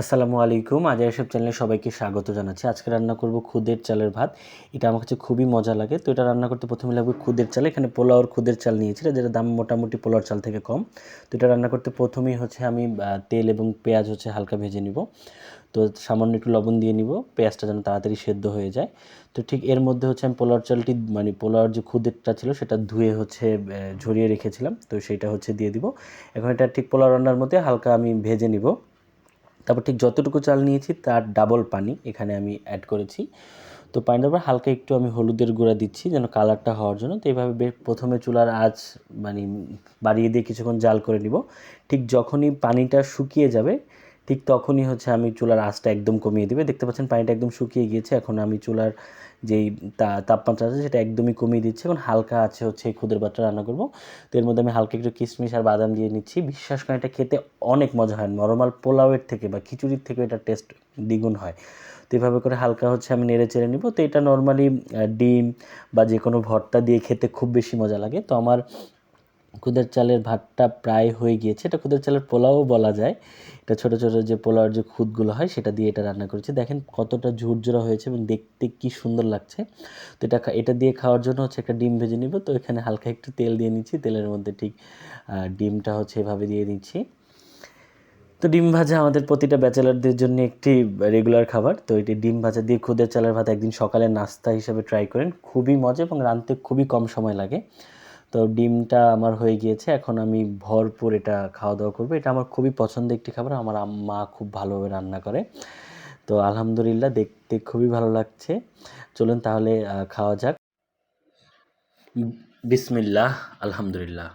আসসালামু আলাইকুম। আজ এসব চ্যানেলে সবাইকে স্বাগত জানাচ্ছি। আজকে রান্না করব খুদের চালের ভাত। এটা আমার কাছে খুবই মজা লাগে। তো এটা রান্না করতে প্রথমে লাগবে খুদের চাল। এখানে পোলাওর খুদের চাল নিয়েছি। যেটা দাম মোটামুটি পোলাওর চাল থেকে কম। তো এটা রান্না করতে প্রথমেই হচ্ছে আমি তেল এবং পেঁয়াজ হচ্ছে হালকা ভেজে নিব। তো সামান্য একটু লবণ দিয়ে নিব। পেঁয়াজটা যেন তাড়াতাড়ি সেদ্ধ হয়ে যায়। তো ঠিক এর মধ্যে হচ্ছে আমি পোলাওর চালটি মানে পোলাওর যে খুদেরটা ছিল, সেটা ধুয়ে হচ্ছে ঝরিয়ে রেখেছিলাম। তো সেইটা হচ্ছে দিয়ে দিব। এখন এটা ঠিক পোলাও রান্নার মধ্যে হালকা আমি ভেজে নিব। তারপর ঠিক যতটুকু চাল নিয়েছি তার ডাবল পানি এখানে আমি অ্যাড করেছি। তো পানিটার পর হালকা একটু আমি হলুদের গুঁড়া দিচ্ছি যেন কালারটা হওয়ার জন্য। তো এইভাবে প্রথমে চুলার আঁচ মানে বাড়িয়ে দিয়ে কিছুক্ষণ জাল করে নিব। ঠিক যখনই পানিটা শুকিয়ে যাবে ঠিক তখনই হচ্ছে আমি চুলার আঁচটা একদম কমিয়ে দিবে। দেখতে পাচ্ছেন পানিটা একদম শুকিয়ে গিয়েছে, এখন আমি চুলার যেই তাপমাত্রা আছে সেটা একদমই কমিয়ে দিচ্ছি। এখন হালকা আছে হচ্ছে খুদের ভাতটা রান্না করব। তো এর মধ্যে আমি হালকা একটু কিশমিশ আর বাদাম দিয়ে নিচ্ছি। বিশ্বাস করেন এটা খেতে অনেক মজা হয়, নর্মাল পোলাওয়ের থেকে বা খিচুড়ির থেকে এটা টেস্ট দ্বিগুণ হয়। তো এভাবে করে হালকা হচ্ছে আমি নেড়ে চেড়ে নিব। তো এটা নর্মালি ডিম বা যে কোনো ভর্তা দিয়ে খেতে খুব বেশি মজা লাগে। তো আমার খুদের চালের ভাতটা প্রায় হয়ে গিয়েছে। এটা খুদের চালের পোলাও বলা যায়। এটা ছোট ছোট যে পোলাওর যে খুদগুলো হয়, সেটা দিয়ে এটা রান্না করেছি। দেখেন কতটা ঝুরঝুরা হয়েছে এবং দেখতে কি সুন্দর লাগছে। তো এটা এটা দিয়ে খাওয়ার জন্য হচ্ছে একটা ডিম ভেজে নিব। তো এখানে হালকা একটু তেল দিয়ে নিচ্ছি। তেলের মধ্যে ঠিক ডিমটা হচ্ছে এভাবে দিয়ে দিচ্ছি। তো ডিম ভাজা আমাদের প্রতিটা ব্যাচেলারদের জন্য একটি রেগুলার খাবার। তো এটি ডিম ভাজা দিয়ে খুদের চালের ভাত একদিন সকালে নাস্তা হিসেবে ট্রাই করেন। খুবই মজা এবং রাঁধতে খুবই কম সময় লাগে। তো ডিমটা আমার হয়ে গিয়েছে, এখন আমি ভরপুর এটা খাওয়া দাওয়া করব। এটা আমার খুবই পছন্দের একটি খাবার, আমার মা খুব ভালোভাবে রান্না করে। তো আলহামদুলিল্লাহ দেখতে খুবই ভালো লাগছে। চলুন তাহলে খাওয়া যাক। বিসমিল্লাহ, আলহামদুলিল্লাহ।